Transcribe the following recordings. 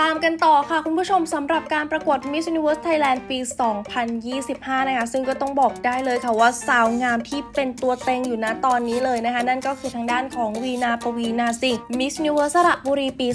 ตามกันต่อค่ะคุณผู้ชมสำหรับการประกวด Miss Universe Thailand ปี 2025 นะคะ ซึ่งก็ต้องบอกได้เลยค่ะว่าสาวงามที่เป็นตัวเต็งอยู่นะตอนนี้เลยนะคะ นั่นก็คือทางด้านของวีนาปวีนาสิงห์ Miss Universe สระบุรีปี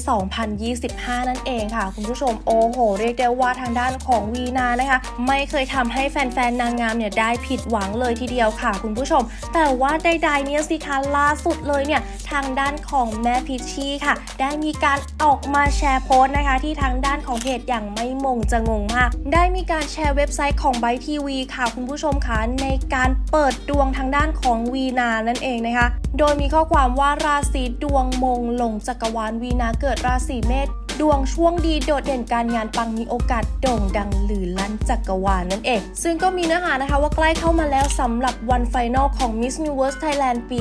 2025 นั่นเองค่ะ คุณผู้ชมโอ้โห เรียกได้ว่าทางด้านของวีนานะคะ ไม่เคยทำให้แฟนๆนางงามเนี่ยได้ผิดหวังเลยทีเดียวค่ะ คุณผู้ชม แต่ว่าใดๆเนี่ยสิคะล่าสุดเลยเนี่ยทางด้านของแม่พิชชี่ค่ะ ได้มีการออกมาแชร์โพสต์นะคะที่ทางด้านของเพจอย่างไม่มงจะงงมาก ได้มีการแชร์เว็บไซต์ของไบทีวีค่ะคุณผู้ชมคะในการเปิดดวงทางด้านของวีนานั่นเองนะคะ โดยมีข้อความว่าราศีดวงมงลงจักรวาลวีนาเกิดราศีเมษ ดวงช่วงดีโดดเด่นการงานปังมีโอกาสโด่งดังหรือลั่นจักรวาลนั่นเอง ซึ่งก็มีเนื้อหานะคะว่าใกล้เข้ามาแล้วสำหรับวันไฟนอลของ Miss Universe Thailand ปี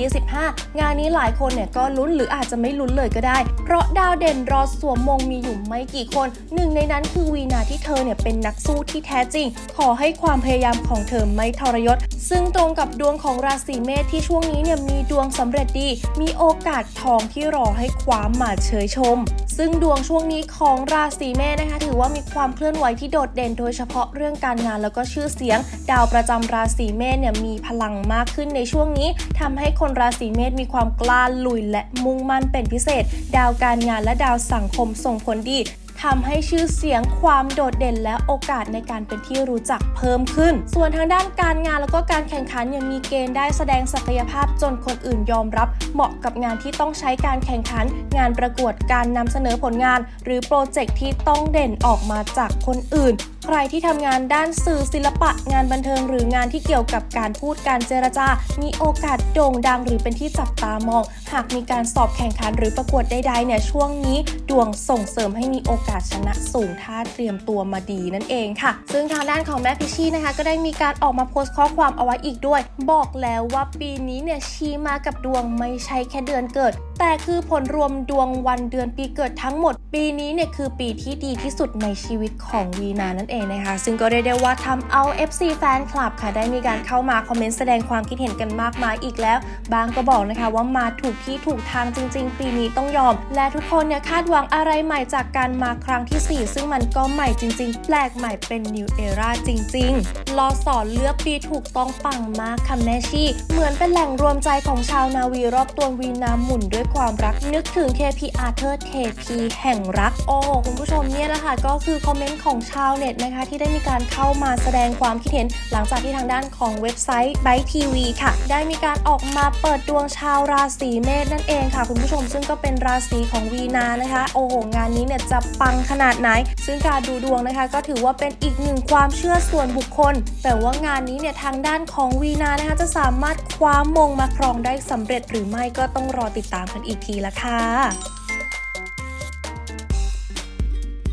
2025 งานนี้หลายคนเนี่ยก็ลุ้นหรืออาจจะไม่ลุ้นเลยก็ได้ เพราะดาวเด่นรอสวมมงมีอยู่ไม่กี่คน หนึ่งในนั้นคือวีนาที่เธอเนี่ยเป็นนักสู้ที่แท้จริง ขอให้ความพยายามของเธอไม่ทรยศ ซึ่งตรงกับดวงของราศีเมษที่ช่วงนี้เนี่ยมีดวงสำเร็จดี มีโอกาสทองที่รอให้คว้ามาเชยชมซึ่งดวงช่วงนี้ของราศีเมษนะคะถือว่ามีความเคลื่อนไหวที่โดดเด่น โดยเฉพาะเรื่องการงานแล้วก็ชื่อเสียง ดาวประจำราศีเมษเนี่ยมีพลังมากขึ้นในช่วงนี้ทำให้คนราศีเมษมีความกล้าลุยและมุ่งมั่นเป็นพิเศษ ดาวการงานและดาวสังคมส่งผลดี ทำให้ชื่อเสียงความโดดเด่นและโอกาสในการเป็นที่รู้จักเพิ่มขึ้น ส่วนทางด้านการงานแล้วก็การแข่งขันยังมีเกณฑ์ได้แสดงศักยภาพจนคนอื่นยอมรับ เหมาะกับงานที่ต้องใช้การแข่งขัน งานประกวดการนำเสนอผลงาน หรือโปรเจกต์ที่ต้องเด่นออกมาจากคนอื่น ใครที่ทำงานด้านสื่อศิลปะงานบันเทิงหรืองานที่เกี่ยวกับการพูดการเจรจา มีโอกาสโด่งดังหรือเป็นที่จับตามอง หากมีการสอบแข่งขันหรือประกวดใดๆเนี่ยช่วงนี้ดวงส่งเสริมให้มีโอกาสชนะสูงถ้าเตรียมตัวมาดีนั่นเองค่ะ ซึ่งทางด้านของแม่พิชชี่นะคะ ก็ได้มีการออกมาโพสต์ข้อความเอาไว้อีกด้วย บอกแล้วว่าปีนี้เนี่ยชี้มากับดวงไม่ใช่แค่เดือนเกิด แต่คือผลรวมดวงวันเดือนปีเกิดทั้งหมด ปีนี้เนี่ยคือปีที่ดีที่สุดในชีวิตของวีนานั่นเองนะคะ ซึ่งก็เรียกได้ว่าทำเอา FC แฟนคลับค่ะได้มีการเข้ามาคอมเมนต์แสดงความคิดเห็นกันมากมายอีกแล้ว บางก็บอกนะคะว่ามาถูกที่ถูกทางจริง ๆ ปีนี้ต้องยอม และทุกคนเนี่ยคาดหวังอะไรใหม่จากการมาครั้งที่ 4 ซึ่งมันก็ใหม่จริง ๆ แปลกใหม่เป็น New Era จริงๆรอสอนเลือกปีถูกต้องปังมากค่ะแม่ชีเหมือนเป็นแหล่งรวมใจของชาวนาวีรอบตัววีนาหมุนด้วยความรักนึกถึง KP Arthur KP แห่งรักโอ้คุณผู้ชมเนี่ยแหละค่ะก็คือคอมเมนต์ของชาวเน็ตนะคะที่ได้มีการเข้ามาแสดงความคิดเห็น หลังจากที่ทางด้านของเว็บไซต์ b y TV ค่ะ ได้มีการออกมาเปิดดวงชาวราศีเมษนั่นเองค่ะ คุณผู้ชมซึ่งก็เป็นราศีของวีนานะคะ โอ้โหงานนี้เนี่ยจะปังขนาดไหน ซึ่งการดูดวงนะคะ ก็ถือว่าเป็นอีกหนึ่งความเชื่อส่วนบุคคล แต่ว่างานนี้เนี่ยทางด้านของวีนานะคะจะสามารถคว้ามงมาครองได้สำเร็จหรือไม่ก็ต้องรอติดตามกันอีกทีละค่ะ